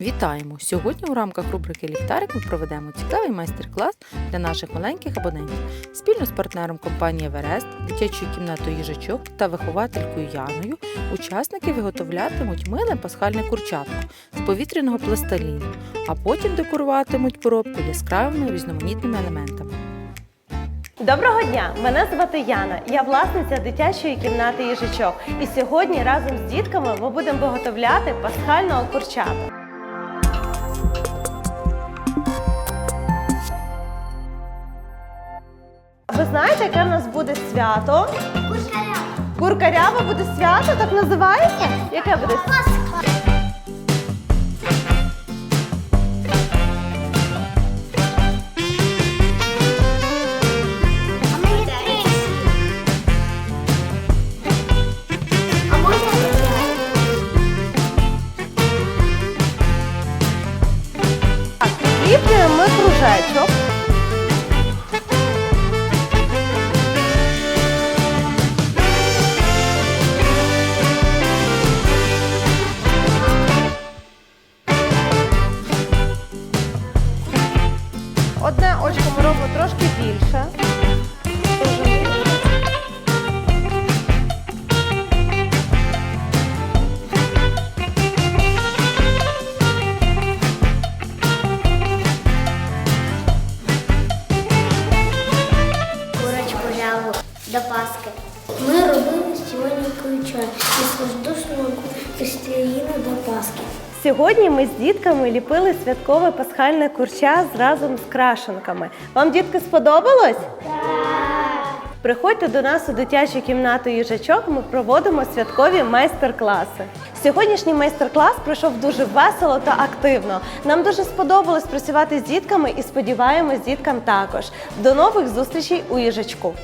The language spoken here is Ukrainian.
Вітаємо! Сьогодні у рамках рубрики Ліхтарик ми проведемо цікавий майстер-клас для наших маленьких абонентів спільно з партнером компанії Еверест, дитячою кімнатою їжачок та вихователькою Яною. Учасники виготовлятимуть миле пасхальне курчатко з повітряного пластиліну, а потім декоруватимуть поробку яскравими різноманітними елементами. Доброго дня! Мене звати Яна. Я власниця дитячої кімнати їжачок. І сьогодні разом з дітками ми будемо виготовляти пасхального курчата. Знаєте, яке в нас буде свято? Куркарява буде свято, так називається? Яке буде? А можна Так, Ліплюємо ми кружечок. Одне очко ми робимо трошки більше. Курочку ряву до Пасхи. Ми робили сьогодні ключа із воздушного пластиліну до Пасхи. Сьогодні ми з дітками ліпили святкове пасхальне курча разом з крашенками. Вам дітки сподобалось? Так! Приходьте до нас у дитячу кімнату їжачок. Ми проводимо святкові майстер-класи. Сьогоднішній майстер-клас пройшов дуже весело та активно. Нам дуже сподобалось працювати з дітками і сподіваємось, діткам також. До нових зустрічей у їжачку.